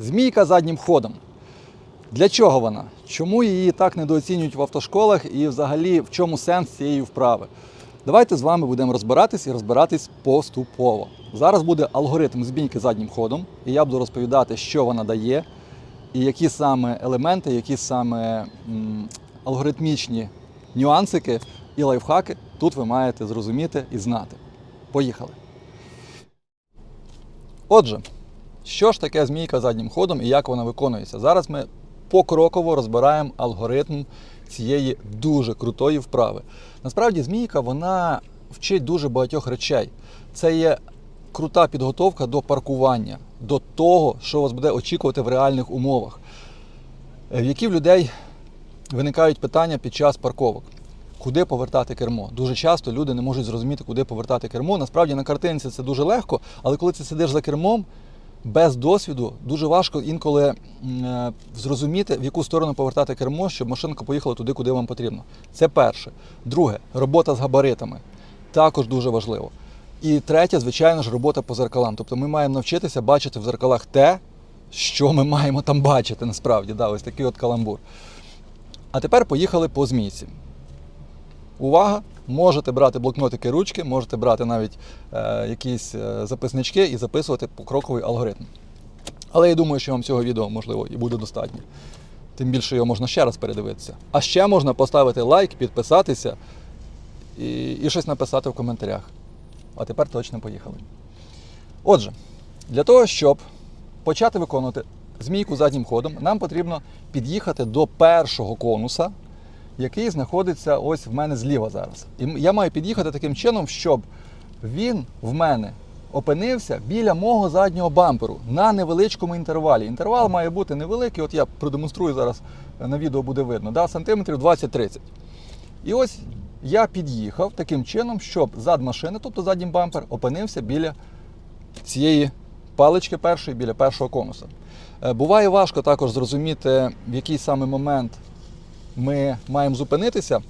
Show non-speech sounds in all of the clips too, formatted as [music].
Змійка заднім ходом. Для чого вона? Чому її так недооцінюють в автошколах і взагалі в чому сенс цієї вправи? Давайте з вами будемо розбиратись і розбиратись поступово. Зараз буде алгоритм змійки заднім ходом, і я буду розповідати, що вона дає, і які саме елементи, які саме м, алгоритмічні нюансики і лайфхаки тут ви маєте зрозуміти і знати. Поїхали! Отже, що ж таке змійка заднім ходом і як вона виконується? Зараз ми покроково розбираємо алгоритм цієї дуже крутої вправи. Насправді, змійка вона вчить дуже багатьох речей. Це є крута підготовка до паркування, до того, що вас буде очікувати в реальних умовах. В які в людей виникають питання під час парковок. Куди повертати кермо? Дуже часто люди не можуть зрозуміти, куди повертати кермо. Насправді на картинці це дуже легко, але коли ти сидиш за кермом без досвіду, дуже важко інколи е, зрозуміти, в яку сторону повертати кермо, щоб машинка поїхала туди, куди вам потрібно. Це перше. Друге, робота з габаритами. Також дуже важливо. І третє, звичайно ж, робота по зеркалам. Тобто ми маємо навчитися бачити в зеркалах те, що ми маємо там бачити насправді. Да, ось такий от каламбур. А тепер поїхали по змійці. Увага! Можете брати блокнотики ручки, можете брати навіть е, якісь е, записнички і записувати покроковий алгоритм. Але я думаю, що вам цього відео можливо і буде достатньо. Тим більше його можна ще раз передивитися. А ще можна поставити лайк, підписатися і, і щось написати в коментарях. А тепер точно поїхали. Отже, для того, щоб почати виконувати змійку заднім ходом, нам потрібно під'їхати до першого конуса, який знаходиться ось в мене зліва зараз. І я маю під'їхати таким чином, щоб він в мене опинився біля мого заднього бамперу на невеличкому інтервалі. Інтервал має бути невеликий, от я продемонструю зараз е, на відео буде видно, да, сантиметрів 20-30. І ось я під'їхав таким чином, щоб зад машини, тобто задній бампер, опинився біля цієї палички першої, біля першого конуса. Е, Буває важко також зрозуміти, в який саме момент ми маємо зупинитися.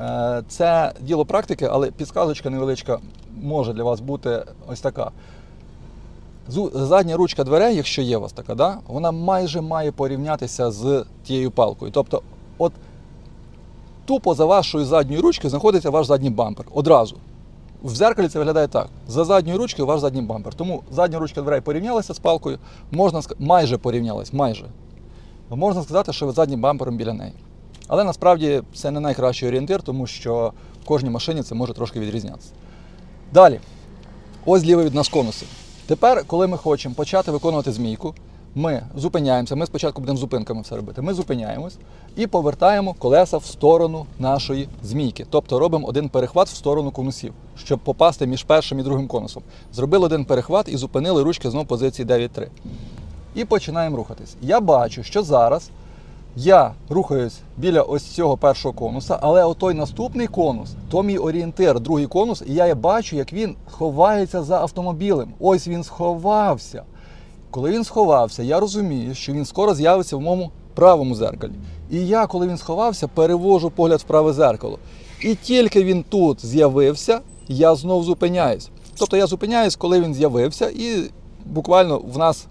Е, Це діло практики, але підсказочка невеличка може для вас бути ось така. Задня ручка дверей, якщо є у вас така, да, вона майже має порівнятися з тією палкою. Тобто, от тупо за вашою задньою ручкою знаходиться ваш задній бампер. Одразу. В зеркалі це виглядає так. За задньою ручкою ваш задній бампер. Тому задня ручка дверей порівнялася з палкою, можна майже порівнялась, майже. Можна сказати, що ви заднім бампером біля неї. Але насправді це не найкращий орієнтир, тому що в кожній машині це може трошки відрізнятися. Далі. Ось зліва від нас конуси. Тепер, коли ми хочемо почати виконувати змійку, ми зупиняємося. Ми спочатку будемо зупинками все робити. Ми зупиняємось і повертаємо колеса в сторону нашої змійки. Тобто робимо один перехват в сторону конусів, щоб попасти між першим і другим конусом. Зробили один перехват і зупинили ручки знову позиції 9-3. І починаємо рухатись. Я бачу, що зараз я рухаюсь біля ось цього першого конуса, але отой наступний конус, то мій орієнтир, другий конус, і я бачу, як він ховається за автомобілем. Ось він сховався. Коли він сховався, я розумію, що він скоро з'явиться в моєму правому зеркалі. І я, коли він сховався, перевожу погляд в праве зеркало. І тільки він тут з'явився, я знов зупиняюсь. Тобто я зупиняюсь, коли він з'явився, і буквально в нас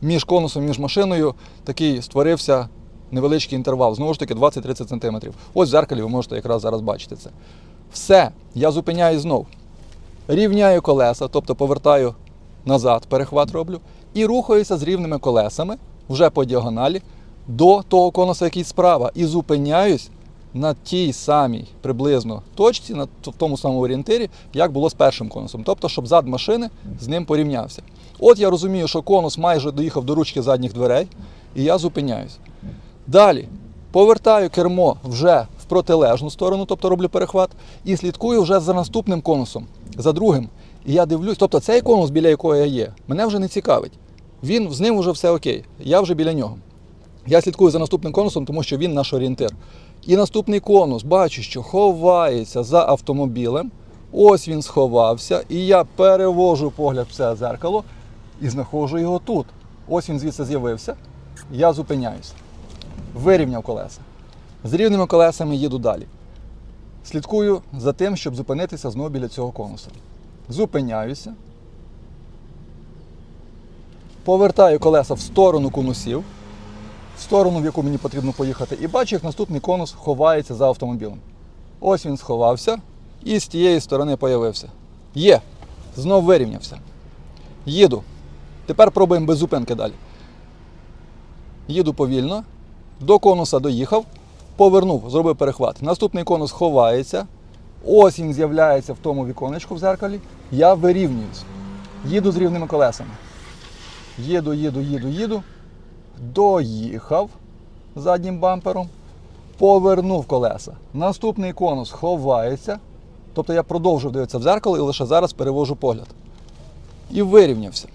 між конусом, між машиною такий створився невеличкий інтервал, знову ж таки 20-30 см. Ось в зеркалі ви можете якраз зараз бачити це. Все, я зупиняюсь знов. Рівняю колеса, тобто повертаю назад, перехват роблю, і рухаюся з рівними колесами вже по діагоналі до того конуса, який справа, і зупиняюсь на тій самій приблизно точці, на в тому самому орієнтирі, як було з першим конусом. Тобто, щоб зад машини з ним порівнявся. От я розумію, що конус майже доїхав до ручки задніх дверей, і я зупиняюсь. Далі повертаю кермо вже в протилежну сторону, тобто роблю перехват, і слідкую вже за наступним конусом, за другим. І я дивлюсь, тобто цей конус, біля якого я є, мене вже не цікавить. Він з ним вже все окей. Я вже біля нього. Я слідкую за наступним конусом, тому що він наш орієнтир. І наступний конус бачу, що ховається за автомобілем. Ось він сховався, і я перевожу погляд в це зеркало і знаходжу його тут. Ось він звідси з'явився. Я зупиняюсь. Вирівняв колеса. З рівними колесами їду далі. Слідкую за тим, щоб зупинитися знову біля цього конуса. Зупиняюся. повертаю колеса в сторону конусів, в сторону, в яку мені потрібно поїхати, і бачу, як наступний конус ховається за автомобілем. Ось він сховався і з тієї сторони появився. Є. Знов вирівнявся. Їду. Тепер пробуємо без зупинки далі. Їду повільно, до конуса доїхав, повернув, зробив перехват. Наступний конус ховається. Ось він з'являється в тому віконечку в зеркалі. Я вирівнююсь. Їду з рівними колесами. Їду, їду, їду, їду. Доїхав заднім бампером. Повернув колеса. Наступний конус ховається. Тобто я продовжив дивитися в зеркало і лише зараз перевожу погляд. І вирівнявся.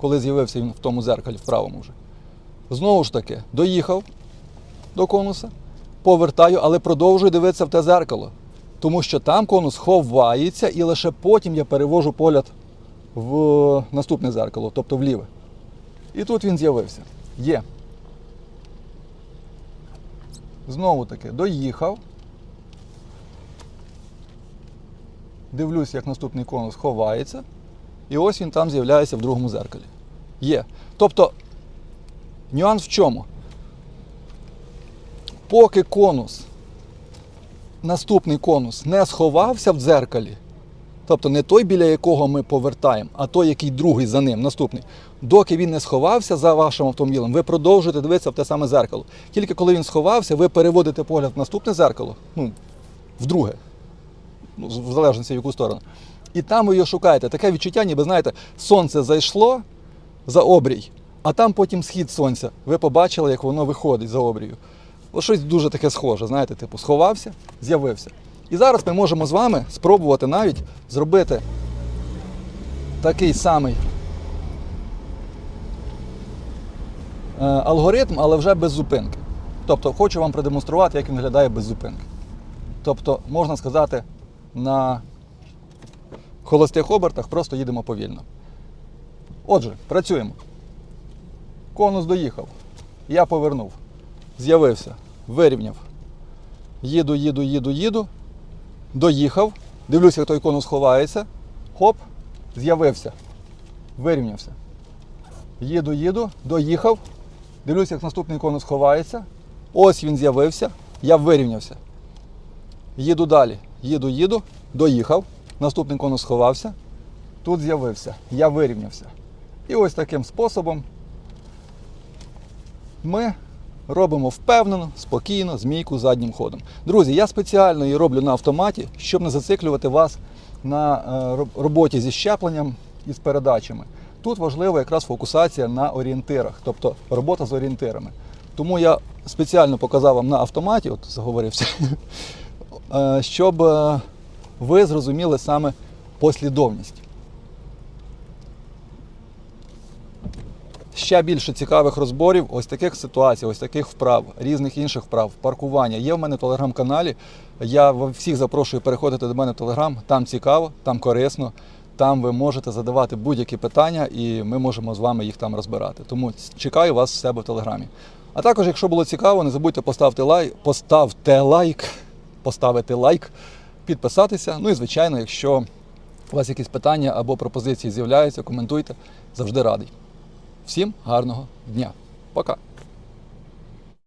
Коли з'явився він в тому зеркалі, в правому вже. Знову ж таки, доїхав до конуса, повертаю, але продовжую дивитися в те зеркало. Тому що там конус ховається, і лише потім я перевожу погляд в наступне зеркало, тобто вліве. І тут він з'явився. Є. Знову таки, доїхав. Дивлюсь, як наступний конус ховається. І ось він там з'являється в другому зеркалі. Є. Тобто, нюанс в чому? Поки конус, наступний конус не сховався в дзеркалі, тобто не той, біля якого ми повертаємо, а той, який другий за ним, наступний. Доки він не сховався за вашим автомобілем, ви продовжуєте дивитися в те саме зеркало. Тільки коли він сховався, ви переводите погляд в наступне зеркало, ну, в друге, ну, в залежності в яку сторону. І там ви його шукаєте. Таке відчуття, ніби знаєте, сонце зайшло за обрій, а там потім схід сонця. Ви побачили, як воно виходить за обрію. Ось щось дуже таке схоже, знаєте, типу, сховався, з'явився. І зараз ми можемо з вами спробувати навіть зробити такий самий е, алгоритм, але вже без зупинки. Тобто хочу вам продемонструвати, як він виглядає без зупинки. Тобто, можна сказати, на холостих обертах просто їдемо повільно. Отже, працюємо. Конус доїхав. Я повернув. З'явився, вирівняв. Їду, їду, їду, їду. Доїхав. Дивлюся, як той конус ховається. Хоп, з'явився. Вирівнявся. Їду, їду, доїхав. Дивлюся, як наступний конус ховається. Ось він з'явився. Я вирівнявся. Їду далі. Їду, їду, доїхав. Наступний конус сховався. Тут з'явився. Я вирівнявся. І ось таким способом ми робимо впевнено, спокійно, змійку заднім ходом. Друзі, я спеціально її роблю на автоматі, щоб не зациклювати вас на е, роботі зі щепленням і з передачами. Тут важлива якраз фокусація на орієнтирах, тобто робота з орієнтирами. Тому я спеціально показав вам на автоматі, от заговорився, [laughs] е, щоб е, ви зрозуміли саме послідовність. Ще більше цікавих розборів, ось таких ситуацій, ось таких вправ, різних інших вправ, паркування є в мене в телеграм-каналі. Я всіх запрошую переходити до мене в телеграм. Там цікаво, там корисно. Там ви можете задавати будь-які питання, і ми можемо з вами їх там розбирати. Тому чекаю вас в себе в телеграмі. А також, якщо було цікаво, не забудьте поставити лайк, поставте лайк, поставити лайк, підписатися. Ну і звичайно, якщо у вас якісь питання або пропозиції з'являються, коментуйте. Завжди радий. Всім гарного дня. Пока.